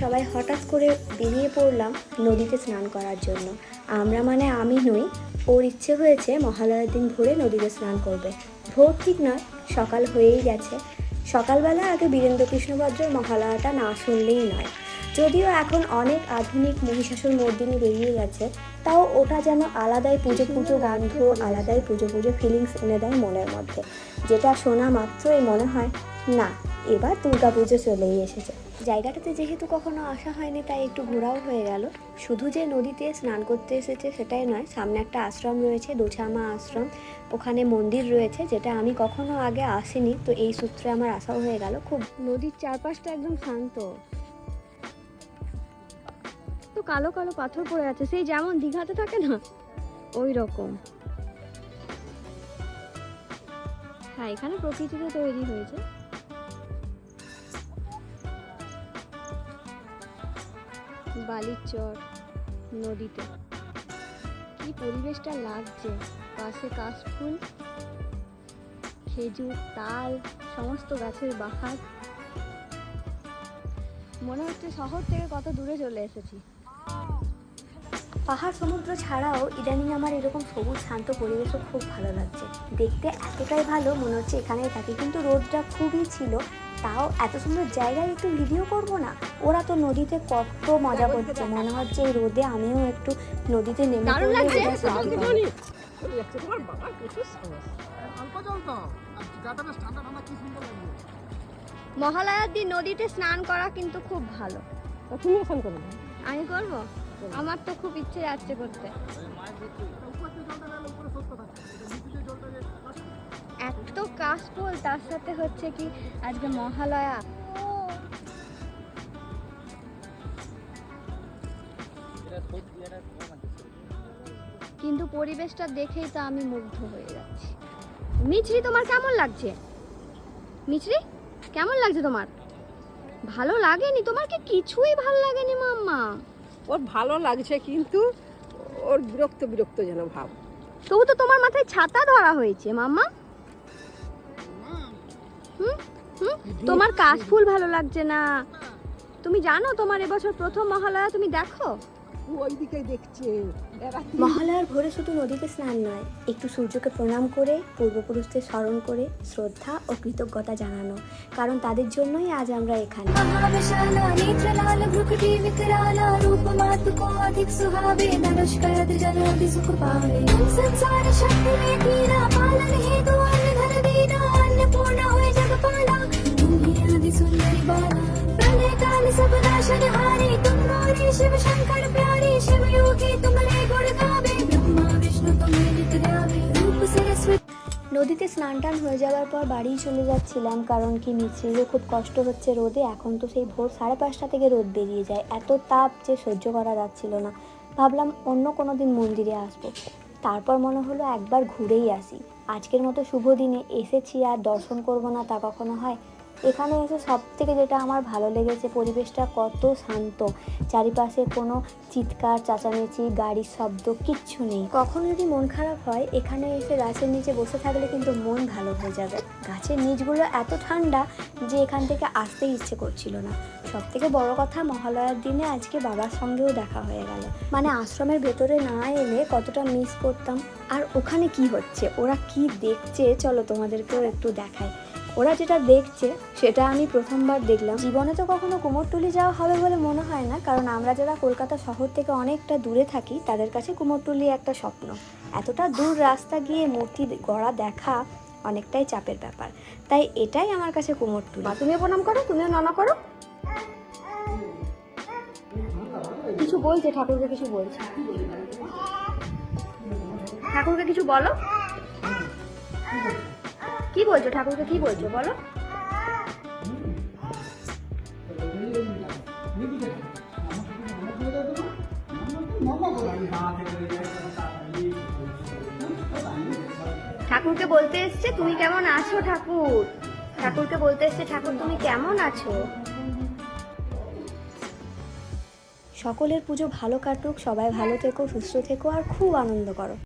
সবাই হঠাৎ করে বেরিয়ে পড়লাম নদীতে স্নান করার জন্য। আমরা মানে আমি নই, ওর ইচ্ছে হয়েছে মহালয়ার দিন ভোরে নদীতে স্নান করবে। ভোর ঠিক নয়, সকাল হয়েই গেছে। সকালবেলা আগে বীরেন্দ্র কৃষ্ণভদ্রের মহালয়াটা না শুনলেই নয়। যদিও এখন অনেক আধুনিক মহিষাসুর মর্দিনী বেরিয়ে গেছে, তাও ওটা যেন আলাদাই পুজো পুজো গন্ধ, আলাদাই পুজো পুজো ফিলিংস এনে দেয় মনের মধ্যে। যেটা শোনা মাত্রই মনে হয়, না, এবার দুর্গা পুজো চলেই এসেছে। জায়গাটাতে যেহেতু কখনো আসা হয়নি, তাই একটু ঘোরাও হয়ে গেল। শুধু যে নদীতে স্নান করতে এসেছে সেটাই নয়, সামনে একটা আশ্রম রয়েছে, দোছামা আশ্রম। ওখানে মন্দির রয়েছে, যেটা আমি কখনো আগে আসিনি, তো এই সূত্রে আমার আশাও হয়ে গেল। খুব নদীর চারপাশটা একদম শান্ত। তো কালো কালো পাথর পড়ে আছে, সেই যেমন দীঘাতে থাকে না ওই রকম হ্যাঁ এখানে প্রকৃতিতে তৈরি হয়েছে। বালির চর নদীতে। কি পরিবেশটা লাগছে? পাশে কাশফুল খেজুর, তাল, সমস্ত গাছের বাহার। মনে হচ্ছে শহর থেকে কত দূরে চলে এসেছি। পাহাড় সমুদ্র ছাড়াও ইদানিং আমার এরকম সবুজ, শান্ত পরিবেশও খুব ভালো লাগছে। দেখতে এতটাই ভালো, মনে হচ্ছে এখানেই থাকি। কিন্তু রোদটা খুবই ছিল। তাও এত সুন্দর জায়গায় একটু ভিডিও করব না? ওরা তো নদীতে কত মজা করছে। মনে হচ্ছে এই রোদে আমিও একটু নদীতে নেমে মহালয়ার দিন নদীতে স্নান করা কিন্তু খুব ভালো। তুমি ফোন করো না। আমি করব? আমার তো খুব ইচ্ছে যাচ্ছে করতে। এত কাশফুল তার সাথে হচ্ছে কি আজকে মহালয়া। কিন্তু পরিবেশটা দেখেই তো আমি মুগ্ধ হয়ে যাচ্ছি। মিছরি তোমার কেমন লাগছে? মিছরি কেমন লাগছে তোমার? ভালো লাগেনি? তোমার কি কিছুই ভালো লাগেনি মাম্মা। ওর ভালো লাগছে কিন্তু ওর বিরক্ত বিরক্ত যেন ভাব। তবু তো তোমার মাথায় ছাতা ধরা হয়েছে মাম্মা। হুম? হুম? তোমার কাশফুল ভালো লাগছে না। তুমি জানো তোমার এবছর প্রথম মহালয়া তুমি দেখো? ওইদিকে দেখছে। মহালয়ার ভোরে শুধু নদীতে স্নান নয় একটু সূর্যকে প্রণাম করে পূর্বপুরুষদের স্মরণ করে শ্রদ্ধা ও কৃতজ্ঞতা জানানো কারণ তাদের জন্যই আজ আমরা এখানে। शिव शंकर प्यारे शिव योगी तुमरे गुण गावे ब्रह्मा विष्णु तुम्हें नित गावे रूप सरस्वती নদীতে স্নান টান হয়ে যাওয়ার পর বাড়ি চলে যাচ্ছিলাম কারণ কি মিছরিরও খুব কষ্ট হচ্ছে রোদে এখন তো সেই ভোর সাড়ে পাঁচটা থেকে রোদ বেরিয়ে যায় এত তাপ যে সহ্য করা যাচ্ছিল না ভাবলাম অন্য কোনো দিন মন্দিরে আসবো তারপর মনে হলো একবার ঘুরেই আসি আজকের মতো শুভ দিনে এসেছি আর দর্শন করব না তা কখনো হয় এখানে এসে সব থেকে যেটা আমার ভালো লেগেছে, পরিবেশটা কত শান্ত। চারিপাশে কোনো চিৎকার, চেঁচামেচি, গাড়ির শব্দ, কিচ্ছু নেই। কখন যদি মন খারাপ হয়, এখানে এসে গাছের নিচে বসে থাকলে কিন্তু মন ভালো হয়ে যাবে। গাছের নিচগুলো এত ঠান্ডা যে এখান থেকে আসতে ইচ্ছে করছিল না। সব থেকে বড় কথা, মহালয়ার দিনে আজকে বাবার সঙ্গেও দেখা হয়ে গেল। মানে আশ্রমের ভেতরে না এলে কতটা মিস করতাম। আর ওখানে কি হচ্ছে? ওরা কি দেখছে? চলো তোমাদেরকেও একটু দেখাই। ওরা যেটা দেখছে, সেটা আমি প্রথমবার দেখলাম। জীবনে তো কখনো কুমোরটুলি যাওয়া হবে বলে মনে হয় না, কারণ আমরা যারা কলকাতা শহর থেকে অনেকটা দূরে থাকি, তাদের কাছে কুমোরটুলি একটা স্বপ্ন। এতটা দূর রাস্তা গিয়ে মূর্তি গড়া দেখা অনেকটাই চাপের ব্যাপার। তাই এটাই আমার কাছে কুমোরটুলি। তুমিও প্রণাম করো, তুমিও নানা করো। কিছু বলছে, ঠাকুরকে কিছু বলছে। ঠাকুরকে কিছু বলো। কি বলছো? ঠাকুরকে কি বলছো? বলো। ঠাকুরকে বলতে এসছে, তুমি কেমন আছো ঠাকুর? ঠাকুরকে বলতে এসছে, ঠাকুর, তুমি কেমন আছো? সকলের পুজো ভালো কাটুক, সবাই ভালো থেকো, সুস্থ থেকো, আর খুব আনন্দ করো।